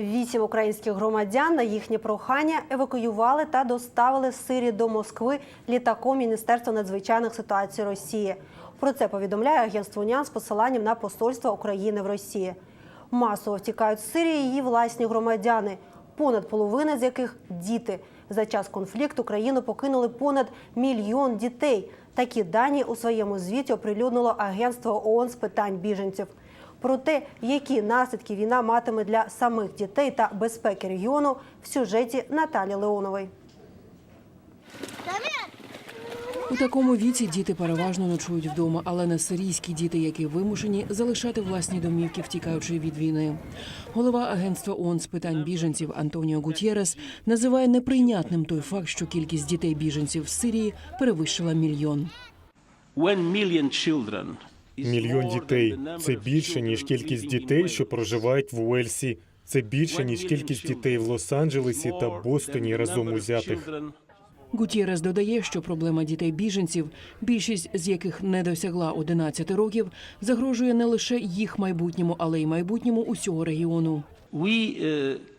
Вісім українських громадян на їхнє прохання евакуювали та доставили з Сирії до Москви літаком Міністерства надзвичайних ситуацій Росії. Про це повідомляє агентство НЯН з посиланням на посольство України в Росії. Масово втікають з Сирії її власні громадяни, понад половина з яких діти. За час конфлікту країну покинули понад мільйон дітей. Такі дані у своєму звіті оприлюднило агентство ООН з питань біженців. Про те, які наслідки війна матиме для самих дітей та безпеки регіону, в сюжеті Наталі Леонової. У такому віці діти переважно ночують вдома, але не сирійські діти, які вимушені залишати власні домівки, втікаючи від війни. Голова агентства ООН з питань біженців Антоніо Гутєрес називає неприйнятним той факт, що кількість дітей біженців з Сирії перевищила мільйон. Мільйон дітей це більше ніж кількість дітей, що проживають в Уельсі. Це більше ніж кількість дітей в Лос-Анджелесі та Бостоні разом узятих. Гутєрес додає, що проблема дітей біженців, більшість з яких не досягла 11 років, загрожує не лише їх майбутньому, але й майбутньому усього регіону. We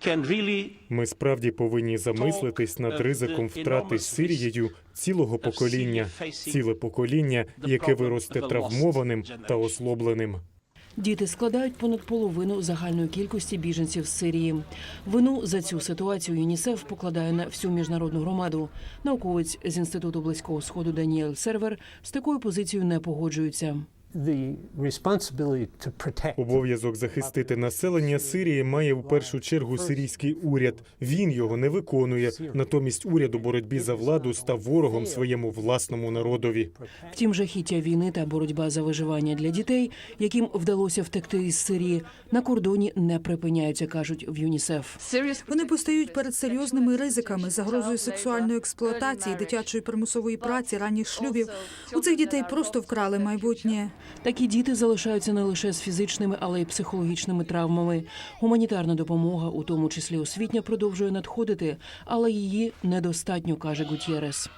uh, Ми справді повинні замислитись над ризиком втрати Сирією цілого покоління, ціле покоління, яке виросте травмованим та ослобленим. Діти складають понад половину загальної кількості біженців з Сирії. Вину за цю ситуацію ЮНІСЕФ покладає на всю міжнародну громаду. Науковець з інституту близького сходу Даніель Сервер з такою позицією не погоджується. The responsibility to protect Обов'язок захистити населення Сирії має у першу чергу сирійський уряд. Він його не виконує. Натомість уряд у боротьбі за владу став ворогом своєму власному народові. Втім, жахіття війни та боротьба за виживання для дітей, яким вдалося втекти із Сирії, на кордоні не припиняються, кажуть в ЮНІСЕФ. Вони постають перед серйозними ризиками, загрозою сексуальної експлуатації, дитячої примусової праці, ранніх шлюбів. У цих дітей просто вкрали майбутнє. Такі діти залишаються не лише з фізичними, але й психологічними травмами. Гуманітарна допомога, у тому числі освітня, продовжує надходити, але її недостатньо, каже Гутєрес.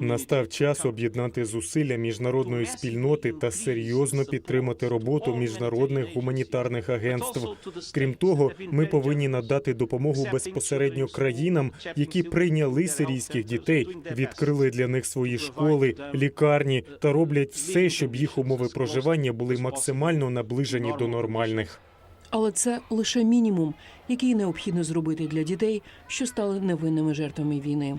Настав час об'єднати зусилля міжнародної спільноти та серйозно підтримати роботу міжнародних гуманітарних агентств. Крім того, ми повинні надати допомогу безпосередньо країнам, які прийняли сирійських дітей, відкрили для них свої школи, лікарні та роблять все, щоб їх умови проживання були максимально наближені до нормальних. Але це лише мінімум, який необхідно зробити для дітей, що стали невинними жертвами війни.